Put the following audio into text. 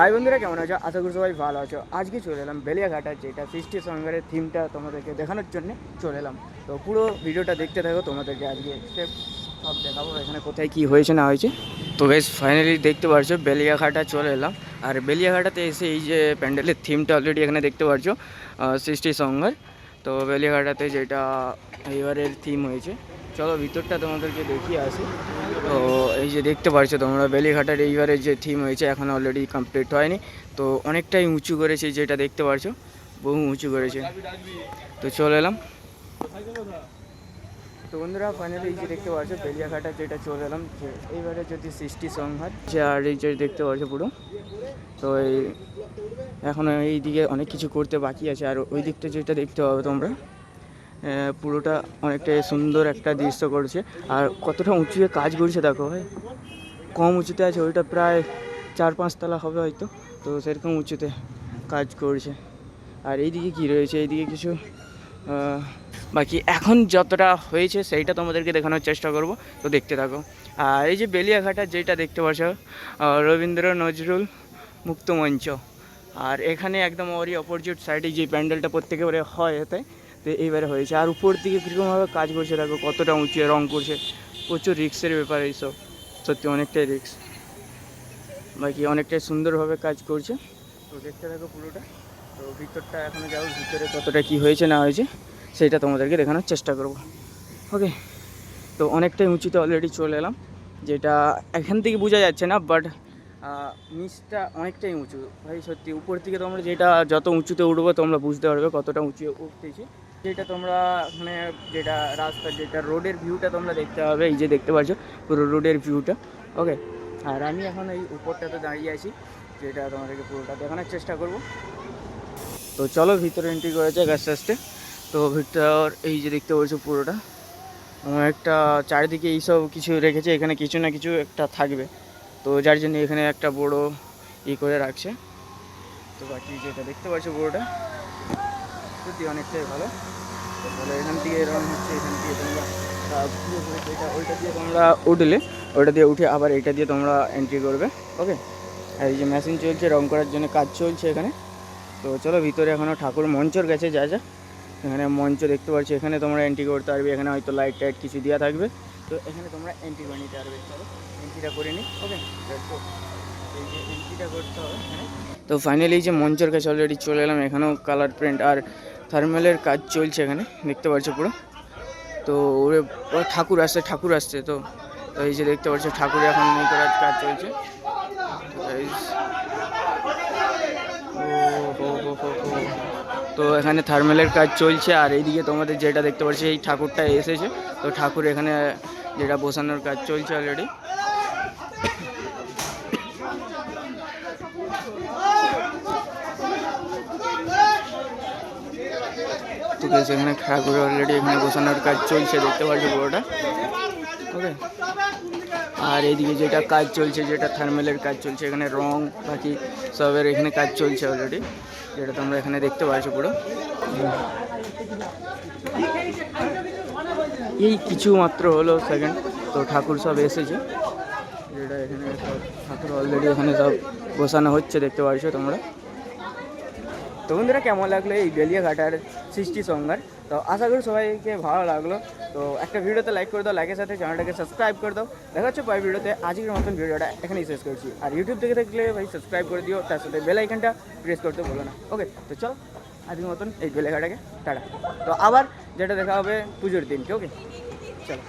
High বন্ধুরা, কেমন আছো? আশা করি সবাই ভালো আছো। আজকে চলে এলাম বেলিয়াঘাটার যেটা সৃষ্টি সঙ্গের থিমটা তোমাদেরকে দেখানোর জন্য চলে এলাম। তো পুরো ভিডিওটা দেখতে থাকো, তোমাদেরকে আজকে স্টেপ সব দেখাবো, এখানে কোথায় কী হয়েছে, না হয়েছে। তো বেশ ফাইনালি দেখতে পারছ, বেলিয়াঘাটা চলে এলাম। আর বেলিয়াঘাটাতে এসে এই যে প্যান্ডেলের থিমটা অলরেডি এখানে দেখতে পারছ সৃষ্টি সঙ্গের তো বেলিয়াঘাটাতে যেটা এইবারের থিম হয়েছে। চলো ভিতরটা তোমাদেরকে দেখিয়ে আসি। তো এই যে দেখতে পারছ তোমরা, বেলিঘাটার এইবারের যে থিম হয়েছে এখন অলরেডি কমপ্লিট হয়নি। তো অনেকটাই উঁচু করেছে যেটা দেখতে পারছ, বহু উঁচু করেছে। তো চলে এলাম। তো বন্ধুরা ফাইনালি এই যে দেখতে পাচ্ছ বেলিয়াঘাটা যেটা চলে এলাম, যে এইবারে যদি সৃষ্টি সংঘাত, যে আর এই যে দেখতে পাচ্ছ পুরো। তো এই এখনও এই দিকে অনেক কিছু করতে বাকি আছে, আর ওই দিকটা যেটা দেখতে পাবে তোমরা পুরোটা অনেকটা সুন্দর একটা দৃশ্য করছে। আর কতটা উঁচুয়ে কাজ করছে দেখো ভাই, কম উঁচুতে আছে, ওইটা প্রায় চার পাঁচতলা হবে হয়তো, তো সেরকম উঁচুতে কাজ করছে। আর এইদিকে কি রয়েছে, এইদিকে কিছু বাকি এখন যতটা হয়েছে সেইটা তোমাদেরকে দেখানোর চেষ্টা করব, তো দেখতে থাকো। আর এই যে বেলিয়াঘাটা যেটা দেখতে পাচ্ছ রবীন্দ্র নজরুল মুক্ত মঞ্চ। আর এখানে একদম ওরই অপোজিট সাইডে যে প্যান্ডেলটা প্রত্যেকেবারে হয় এতে, তো এইবারে হয়েছে। আর উপর দিকে কীরকমভাবে কাজ করছে দেখো, কতটা উঁচু, রং করছে, প্রচুর রিক্সের ব্যাপার এইসব সত্যি অনেকটাই রিক্স বাকি অনেকটাই সুন্দরভাবে কাজ করছে। তো দেখতে থাকো পুরোটা। তো ভিতরটা এখনও যাও, ভিতরে কতটা কি হয়েছে, না হয়েছে, সেটা তোমাদেরকে দেখানোর চেষ্টা করব। ওকে তো অনেকটাই উঁচুতে অলরেডি চলে এলাম, যেটা এখান থেকে বোঝা যাচ্ছে না বাট নিচটা অনেকটাই উঁচু। ভাই, সত্যি, উপর থেকে তোমরা যেটা যত উঁচুতে উঠবো তোমরা বুঝতে পারবে কতটা উঁচু উঠতেছি। যেটা তোমরা মানে যেটা রাস্তা, যেটা রোডের ভিউটা তোমরা দেখতে পাবে, এই যে দেখতে পাচ্ছ পুরো রোডের ভিউটা ওকে আর আমি এখন এই উপরটাতে দাঁড়িয়ে আছি, যেটা তোমাদেরকে পুরোটা দেখানোর চেষ্টা করব। তো চলো, ভিতরে এন্ট্রি করেছে আস্তে আস্তে। তো ভিতর, এই যে দেখতে পাচ্ছ পুরোটা। একটা চারিদিকে এইসব কিছু রেখেছে, এখানে কিছু না কিছু একটা থাকবে। তো যার জন্য এখানে একটা বড় ই করে রাখছে। তো বাকি যেটা দেখতে পাচ্ছ বড়োটা, সত্যি অনেকটাই ভালো। তাহলে এখান থেকে এরকম হচ্ছে, এখান থেকে তোমরা ওইটা দিয়ে তোমরা উঠলে, ওইটা দিয়ে উঠে আবার এটা দিয়ে তোমরা এন্ট্রি করবে ওকে আর এই যে মেশিন চলছে, রং করার জন্য কাজ চলছে এখানে। তো চলো ভিতরে এখনও ঠাকুর মঞ্চর গেছে যা যা। এখানে মঞ্চ দেখতে পাচ্ছি, এখানে তোমরা এন্ট্রি করতে পারবে, এখানে হয়তো লাইট টাইট কিছু দেওয়া থাকবে। তো এখানে তোমরা এন্ট্রি করে নিতে পারবে। এন্ট্রিটা করে নিই ওকে এন্ট্রিটা করতে হবে তো ফাইনালি যে মঞ্চের কাছে অলরেডি চলে এলাম, এখানেও কালার প্রিন্ট আর থার্মালের কাজ চলছে এখানে, দেখতে পাচ্ছ পুরো। তো ওরে ঠাকুর আসছে ঠাকুর আসছে, তো তো এই যে দেখতে পাচ্ছ ঠাকুর এখন করার কাজ চলছে। তো এখানে থার্মালের কাজ চলছে, আর এইদিকে তোমাদের যেটা দেখতে পাচ্ছি, এই ঠাকুরটা এসেছে। তো ঠাকুর এখানে যেটা বসানোর কাজ চলছে অলরেডি এখানে ঠাকুর অলরেডি এখানে বসানোর কাজ চলছে, দেখতে পাচ্ছি পুরোটা। ওকে আর এইদিকে যেটা কাজ চলছে, যেটা থার্মেলের কাজ চলছে, এখানে রং, বাকি সবের এখানে কাজ চলছে অলরেডি যেটা তোমরা এখানে দেখতে পাচ্ছ পুরো। এই কিছু মাত্র হলো সেকেন্ড তো ঠাকুর সব এসেছে। যেটা এখানে ঠাকুর অলরেডি এখানে সব বসানো হচ্ছে, দেখতে পাচ্ছ তোমরা। তো বন্ধুরা, কেমন লাগল এই বেলিয়াঘাটার সৃষ্টি সংঘার তো আশা করি সবাইকে ভালো লাগল। তো একটা ভিডিওতে লাইক করে দাও লাইকের সাথে চ্যানেলটাকে সাবস্ক্রাইব করে দাও। দেখা হচ্ছে পরের ভিডিওতে। আজকের মতন ভিডিওটা এখানেই শেষ করছি। আর ইউটিউব থেকে দেখলে ভাই সাবস্ক্রাইব করে দিও। তার সাথে বেল আইকনটা প্রেস করতে বলো না। ওকে তো চল। আজকের মতন এই বেলেঘাটাকে টাটা। তো আবার যেটা দেখা হবে পুজোর দিনকে ওকে? চলো।